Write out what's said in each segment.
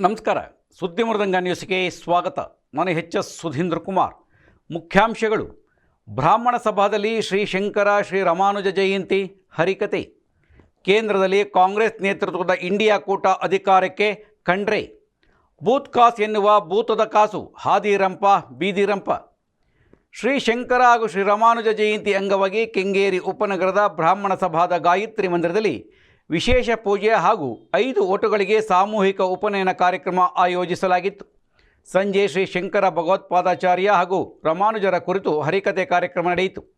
ನಮಸ್ಕಾರ. ಸುದ್ದಿ ಮೃದಂಗ ನ್ಯೂಸ್ಗೆ ಸ್ವಾಗತ. ನಾನು ಎಚ್ ಎಸ್ ಸುಧೀಂದ್ರ ಕುಮಾರ್. ಮುಖ್ಯಾಂಶಗಳು. ಬ್ರಾಹ್ಮಣ ಸಭಾದಲ್ಲಿ ಶ್ರೀ ಶಂಕರ, ಶ್ರೀ ರಾಮಾನುಜ ಜಯಂತಿ, ಹರಿಕತೆ. ಕೇಂದ್ರದಲ್ಲಿ ಕಾಂಗ್ರೆಸ್ ನೇತೃತ್ವದ ಇಂಡಿಯಾ ಕೂಟ ಅಧಿಕಾರಕ್ಕೆ ಖಂಡ್ರೆ ಬೂತ್ ಕಾಸ್ ಎನ್ನುವ ಭೂತದ ಕಾಸು ಹಾದಿರಂಪ ಬೀದಿರಂಪ ಶ್ರೀ ಶಂಕರ ಹಾಗೂ ಶ್ರೀ ರಾಮಾನುಜ ಜಯಂತಿ ಅಂಗವಾಗಿ ಕೆಂಗೇರಿ ಉಪನಗರದ ಬ್ರಾಹ್ಮಣ ಸಭಾದ ಗಾಯತ್ರಿ ಮಂದಿರದಲ್ಲಿ ವಿಶೇಷ ಪೂಜೆ ಹಾಗೂ ಐದು ಓಟುಗಳಿಗೆ ಸಾಮೂಹಿಕ ಉಪನಯನ ಕಾರ್ಯಕ್ರಮ ಆಯೋಜಿಸಲಾಗಿತ್ತು. ಸಂಜೆ ಶ್ರೀ ಶಂಕರ ಭಗವತ್ಪಾದಾಚಾರ್ಯ ಹಾಗೂ ರಾಮಾನುಜರ ಕುರಿತು ಹರಿಕತೆ ಕಾರ್ಯಕ್ರಮ ನಡೆಯಿತು.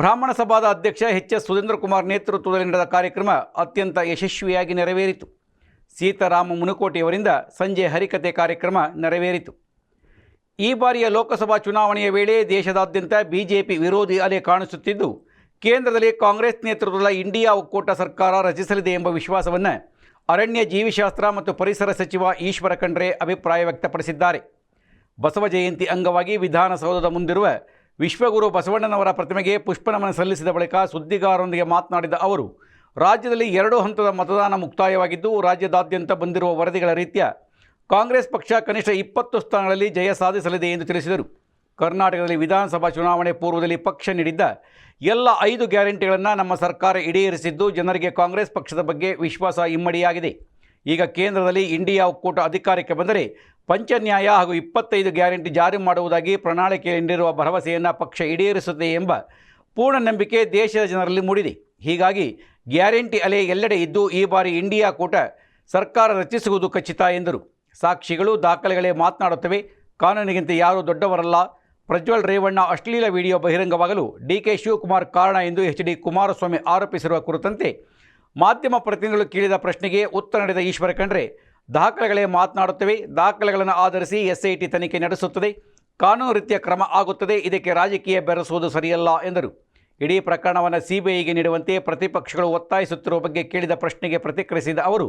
ಬ್ರಾಹ್ಮಣ ಸಭಾದ ಅಧ್ಯಕ್ಷ ಎಚ್ ಎಸ್ ಸುಧೀಂದ್ರ ಕುಮಾರ್ ನೇತೃತ್ವದಲ್ಲಿ ನಡೆದ ಕಾರ್ಯಕ್ರಮ ಅತ್ಯಂತ ಯಶಸ್ವಿಯಾಗಿ ನೆರವೇರಿತು. ಸೀತಾರಾಮ ಮುನುಕೋಟಿಯವರಿಂದ ಸಂಜೆ ಹರಿಕತೆ ಕಾರ್ಯಕ್ರಮ ನೆರವೇರಿತು. ಈ ಬಾರಿಯ ಲೋಕಸಭಾ ಚುನಾವಣೆಯ ವೇಳೆ ದೇಶದಾದ್ಯಂತ ಬಿಜೆಪಿ ವಿರೋಧಿ ಅಲೆ ಕಾಣಿಸುತ್ತಿದ್ದು ಕೇಂದ್ರದಲ್ಲಿ ಕಾಂಗ್ರೆಸ್ ನೇತೃತ್ವದ ಇಂಡಿಯಾ ಒಕ್ಕೂಟ ಸರ್ಕಾರ ರಚಿಸಲಿದೆ ಎಂಬ ವಿಶ್ವಾಸವನ್ನು ಅರಣ್ಯ ಜೀವಿಶಾಸ್ತ್ರ ಮತ್ತು ಪರಿಸರ ಸಚಿವ ಈಶ್ವರ ಖಂಡ್ರೆ ಅಭಿಪ್ರಾಯ ವ್ಯಕ್ತಪಡಿಸಿದ್ದಾರೆ. ಬಸವ ಜಯಂತಿ ಅಂಗವಾಗಿ ವಿಧಾನಸೌಧದ ಮುಂದಿರುವ ವಿಶ್ವಗುರು ಬಸವಣ್ಣನವರ ಪ್ರತಿಮೆಗೆ ಪುಷ್ಪನಮನ ಸಲ್ಲಿಸಿದ ಬಳಿಕ ಸುದ್ದಿಗಾರರೊಂದಿಗೆ ಮಾತನಾಡಿದ ಅವರು, ರಾಜ್ಯದಲ್ಲಿ ಎರಡು ಹಂತದ ಮತದಾನ ಮುಕ್ತಾಯವಾಗಿದ್ದು, ರಾಜ್ಯದಾದ್ಯಂತ ಬಂದಿರುವ ವರದಿಗಳ ರೀತ್ಯ ಕಾಂಗ್ರೆಸ್ ಪಕ್ಷ ಕನಿಷ್ಠ ಇಪ್ಪತ್ತು ಸ್ಥಾನಗಳಲ್ಲಿ ಜಯ ಸಾಧಿಸಲಿದೆ ಎಂದು ತಿಳಿಸಿದರು. ಕರ್ನಾಟಕದಲ್ಲಿ ವಿಧಾನಸಭಾ ಚುನಾವಣೆ ಪೂರ್ವದಲ್ಲಿ ಪಕ್ಷ ನೀಡಿದ್ದ ಎಲ್ಲ ಐದು ಗ್ಯಾರಂಟಿಗಳನ್ನು ನಮ್ಮ ಸರ್ಕಾರ ಈಡೇರಿಸಿದ್ದು ಜನರಿಗೆ ಕಾಂಗ್ರೆಸ್ ಪಕ್ಷದ ಬಗ್ಗೆ ವಿಶ್ವಾಸ ಇಮ್ಮಡಿಯಾಗಿದೆ. ಈಗ ಕೇಂದ್ರದಲ್ಲಿ ಇಂಡಿಯಾ ಒಕ್ಕೂಟ ಅಧಿಕಾರಕ್ಕೆ ಬಂದರೆ ಪಂಚನ್ಯಾಯ ಹಾಗೂ ಇಪ್ಪತ್ತೈದು ಗ್ಯಾರಂಟಿ ಜಾರಿ ಮಾಡುವುದಾಗಿ ಪ್ರಣಾಳಿಕೆಯಲ್ಲಿ ನೀಡಿರುವ ಭರವಸೆಯನ್ನು ಪಕ್ಷ ಈಡೇರಿಸುತ್ತದೆ ಎಂಬ ಪೂರ್ಣ ನಂಬಿಕೆ ದೇಶದ ಜನರಲ್ಲಿ ಮೂಡಿದೆ. ಹೀಗಾಗಿ ಗ್ಯಾರಂಟಿ ಅಲೆ ಎಲ್ಲೆಡೆ ಇದ್ದು ಈ ಬಾರಿ ಇಂಡಿಯಾ ಕೂಟ ಸರ್ಕಾರ ರಚಿಸುವುದು ಖಚಿತ ಎಂದರು. ಸಾಕ್ಷಿಗಳು ದಾಖಲೆಗಳೇ ಮಾತನಾಡುತ್ತವೆ. ಕಾನೂನಿಗಿಂತ ಯಾರೂ ದೊಡ್ಡವರಲ್ಲ. ಪ್ರಜ್ವಲ್ ರೇವಣ್ಣ ಅಶ್ಲೀಲ ವಿಡಿಯೋ ಬಹಿರಂಗವಾಗಲು ಡಿಕೆ ಶಿವಕುಮಾರ್ ಕಾರಣ ಎಂದು ಎಚ್ ಡಿ ಕುಮಾರಸ್ವಾಮಿ ಆರೋಪಿಸಿರುವ ಕುರಿತಂತೆ ಮಾಧ್ಯಮ ಪ್ರತಿನಿಧಿಗಳು ಕೇಳಿದ ಪ್ರಶ್ನೆಗೆ ಉತ್ತರ ನೀಡಿದ ಈಶ್ವರ ಖಂಡ್ರೆ, ದಾಖಲೆಗಳೇ ಮಾತನಾಡುತ್ತವೆ, ದಾಖಲೆಗಳನ್ನು ಆಧರಿಸಿ ಎಸ್ಐಟಿ ತನಿಖೆ ನಡೆಸುತ್ತದೆ, ಕಾನೂನು ರೀತಿಯ ಕ್ರಮ ಆಗುತ್ತದೆ, ಇದಕ್ಕೆ ರಾಜಕೀಯ ಬೆರೆಸುವುದು ಸರಿಯಲ್ಲ ಎಂದರು. ಇಡೀ ಪ್ರಕರಣವನ್ನು ಸಿಬಿಐಗೆ ನೀಡುವಂತೆ ಪ್ರತಿಪಕ್ಷಗಳು ಒತ್ತಾಯಿಸುತ್ತಿರುವ ಬಗ್ಗೆ ಕೇಳಿದ ಪ್ರಶ್ನೆಗೆ ಪ್ರತಿಕ್ರಿಯಿಸಿದ ಅವರು,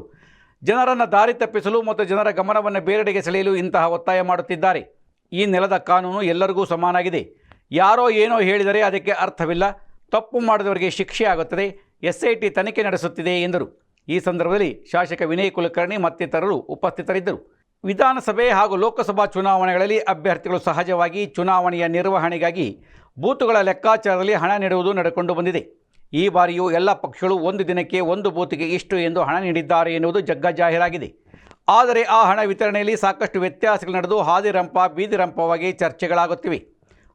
ಜನರನ್ನು ದಾರಿ ತಪ್ಪಿಸಲು ಮತ್ತು ಜನರ ಗಮನವನ್ನು ಬೇರೆಡೆಗೆ ಸೆಳೆಯಲು ಇಂತಹ ಒತ್ತಾಯ ಮಾಡುತ್ತಿದ್ದಾರೆ. ಈ ನೆಲದ ಕಾನೂನು ಎಲ್ಲರಿಗೂ ಸಮಾನಾಗಿದೆ. ಯಾರೋ ಏನೋ ಹೇಳಿದರೆ ಅದಕ್ಕೆ ಅರ್ಥವಿಲ್ಲ. ತಪ್ಪು ಮಾಡಿದವರಿಗೆ ಶಿಕ್ಷೆ ಆಗುತ್ತದೆ. ಎಸ್ ಐ ಟಿ ತನಿಖೆ ನಡೆಸುತ್ತಿದೆ ಎಂದರು. ಈ ಸಂದರ್ಭದಲ್ಲಿ ಶಾಸಕ ವಿನಯ್ ಕುಲಕರ್ಣಿ ಮತ್ತಿತರರು ಉಪಸ್ಥಿತರಿದ್ದರು. ವಿಧಾನಸಭೆ ಹಾಗೂ ಲೋಕಸಭಾ ಚುನಾವಣೆಗಳಲ್ಲಿ ಅಭ್ಯರ್ಥಿಗಳು ಸಹಜವಾಗಿ ಚುನಾವಣೆಯ ನಿರ್ವಹಣೆಗಾಗಿ ಬೂತುಗಳ ಲೆಕ್ಕಾಚಾರದಲ್ಲಿ ಹಣ ನೀಡುವುದು ನಡೆಕೊಂಡು ಬಂದಿದೆ. ಈ ಬಾರಿಯೂ ಎಲ್ಲ ಪಕ್ಷಗಳು ಒಂದು ದಿನಕ್ಕೆ ಒಂದು ಬೂತಿಗೆ ಇಷ್ಟು ಎಂದು ಹಣ ನೀಡಿದ್ದಾರೆ ಎನ್ನುವುದು ಜಗ್ಗಜಾಹೀರಾಗಿದೆ ಆದರೆ ಆ ಹಣ ವಿತರಣೆಯಲ್ಲಿ ಸಾಕಷ್ಟು ವ್ಯತ್ಯಾಸಗಳು ನಡೆದು ಹಾದಿರಂಪ, ಬೀದಿರಂಪವಾಗಿ ಚರ್ಚೆಗಳಾಗುತ್ತಿವೆ.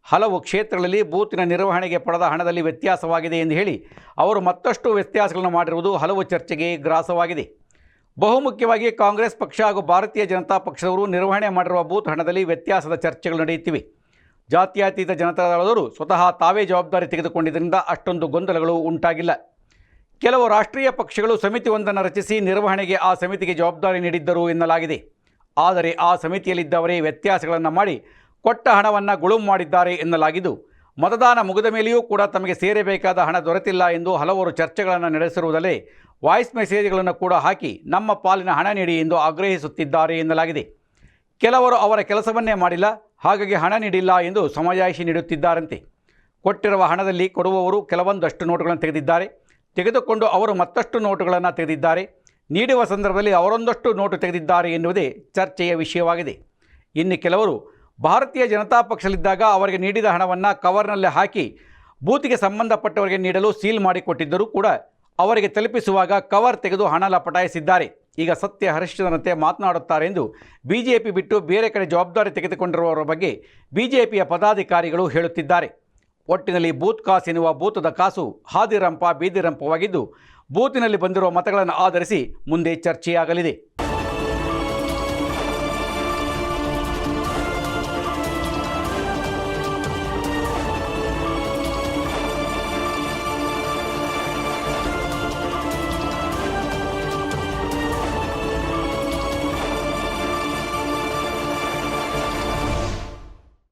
ಹಲವು ಕ್ಷೇತ್ರಗಳಲ್ಲಿ ಬೂತಿನ ನಿರ್ವಹಣೆಗೆ ಪಡೆದ ಹಣದಲ್ಲಿ ವ್ಯತ್ಯಾಸವಾಗಿದೆ ಎಂದು ಹೇಳಿ ಅವರು ಮತ್ತಷ್ಟು ವ್ಯತ್ಯಾಸಗಳನ್ನು ಮಾಡಿರುವುದು ಹಲವು ಚರ್ಚೆಗೆ ಗ್ರಾಸವಾಗಿದೆ. ಬಹುಮುಖ್ಯವಾಗಿ ಕಾಂಗ್ರೆಸ್ ಪಕ್ಷ ಹಾಗೂ ಭಾರತೀಯ ಜನತಾ ಪಕ್ಷದವರು ನಿರ್ವಹಣೆ ಮಾಡಿರುವ ಬೂತ್ ಹಣದಲ್ಲಿ ವ್ಯತ್ಯಾಸದ ಚರ್ಚೆಗಳು ನಡೆಯುತ್ತಿವೆ. ಜಾತ್ಯತೀತ ಜನತಾದಳದವರು ಸ್ವತಃ ತಾವೇ ಜವಾಬ್ದಾರಿ ತೆಗೆದುಕೊಂಡಿದ್ದರಿಂದ ಅಷ್ಟೊಂದು ಗೊಂದಲಗಳು ಉಂಟಾಗಿಲ್ಲ. ಕೆಲವು ರಾಷ್ಟ್ರೀಯ ಪಕ್ಷಗಳು ಸಮಿತಿಯೊಂದನ್ನು ರಚಿಸಿ ನಿರ್ವಹಣೆಗೆ ಆ ಸಮಿತಿಗೆ ಜವಾಬ್ದಾರಿ ನೀಡಿದ್ದರು ಎನ್ನಲಾಗಿದೆ. ಆದರೆ ಆ ಸಮಿತಿಯಲ್ಲಿದ್ದವರೇ ವ್ಯತ್ಯಾಸಗಳನ್ನು ಮಾಡಿ ಕೊಟ್ಟ ಹಣವನ್ನು ಗುಳುಂ ಮಾಡಿದ್ದಾರೆ ಎನ್ನಲಾಗಿದ್ದು, ಮತದಾನ ಮುಗಿದ ಮೇಲೆಯೂ ಕೂಡ ತಮಗೆ ಸೇರಬೇಕಾದ ಹಣ ದೊರೆತಿಲ್ಲ ಎಂದು ಹಲವರು ಚರ್ಚೆಗಳನ್ನು ನಡೆಸಿರುವುದಲ್ಲೇ ವಾಯ್ಸ್ ಮೆಸೇಜ್ಗಳನ್ನು ಕೂಡ ಹಾಕಿ ನಮ್ಮ ಪಾಲಿನ ಹಣ ನೀಡಿ ಎಂದು ಆಗ್ರಹಿಸುತ್ತಿದ್ದಾರೆ ಎನ್ನಲಾಗಿದೆ. ಕೆಲವರು ಅವರ ಕೆಲಸವನ್ನೇ ಮಾಡಿಲ್ಲ, ಹಾಗಾಗಿ ಹಣ ನೀಡಿಲ್ಲ ಎಂದು ಸಮಜಾಯಿಷಿ ನೀಡುತ್ತಿದ್ದಾರಂತೆ. ಕೊಟ್ಟಿರುವ ಹಣದಲ್ಲಿ ಕೊಡುವವರು ಕೆಲವೊಂದಷ್ಟು ನೋಟುಗಳನ್ನು ತೆಗೆದಿದ್ದಾರೆ. ತೆಗೆದುಕೊಂಡು ಅವರು ಮತ್ತಷ್ಟು ನೋಟುಗಳನ್ನು ತೆಗೆದಿದ್ದಾರೆ. ನೀಡುವ ಸಂದರ್ಭದಲ್ಲಿ ಅವರೊಂದಷ್ಟು ನೋಟು ತೆಗೆದಿದ್ದಾರೆ ಎನ್ನುವುದೇ ಚರ್ಚೆಯ ವಿಷಯವಾಗಿದೆ. ಇನ್ನು ಕೆಲವರು ಭಾರತೀಯ ಜನತಾ ಪಕ್ಷದಲ್ಲಿದ್ದಾಗ ಅವರಿಗೆ ನೀಡಿದ ಹಣವನ್ನು ಕವರ್ನಲ್ಲಿ ಹಾಕಿ ಬೂತಿಗೆ ಸಂಬಂಧಪಟ್ಟವರಿಗೆ ನೀಡಲು ಸೀಲ್ ಮಾಡಿಕೊಟ್ಟಿದ್ದರೂ ಕೂಡ ಅವರಿಗೆ ತಲುಪಿಸುವಾಗ ಕವರ್ ತೆಗೆದು ಹಣ ಲಪಟಾಯಿಸಿದ್ದಾರೆ. ಈಗ ಸತ್ಯ ಹರಿಶ್ಚಂದ್ರನಂತೆ ಮಾತನಾಡುತ್ತಾರೆ ಎಂದು ಬಿಜೆಪಿ ಬಿಟ್ಟು ಬೇರೆ ಕಡೆ ಜವಾಬ್ದಾರಿ ತೆಗೆದುಕೊಂಡಿರುವವರ ಬಗ್ಗೆ ಬಿಜೆಪಿಯ ಪದಾಧಿಕಾರಿಗಳು ಹೇಳುತ್ತಿದ್ದಾರೆ. ಒಟ್ಟಿನಲ್ಲಿ ಬೂತ್ ಕಾಸು ಎನ್ನುವ ಬೂತದ ಕಾಸು ಹಾದಿರಂಪ ಬೀದಿರಂಪವಾಗಿದ್ದು ಬೂತಿನಲ್ಲಿ ಬಂದಿರುವ ಮತಗಳನ್ನು ಆಧರಿಸಿ ಮುಂದೆ ಚರ್ಚೆಯಾಗಲಿದೆ.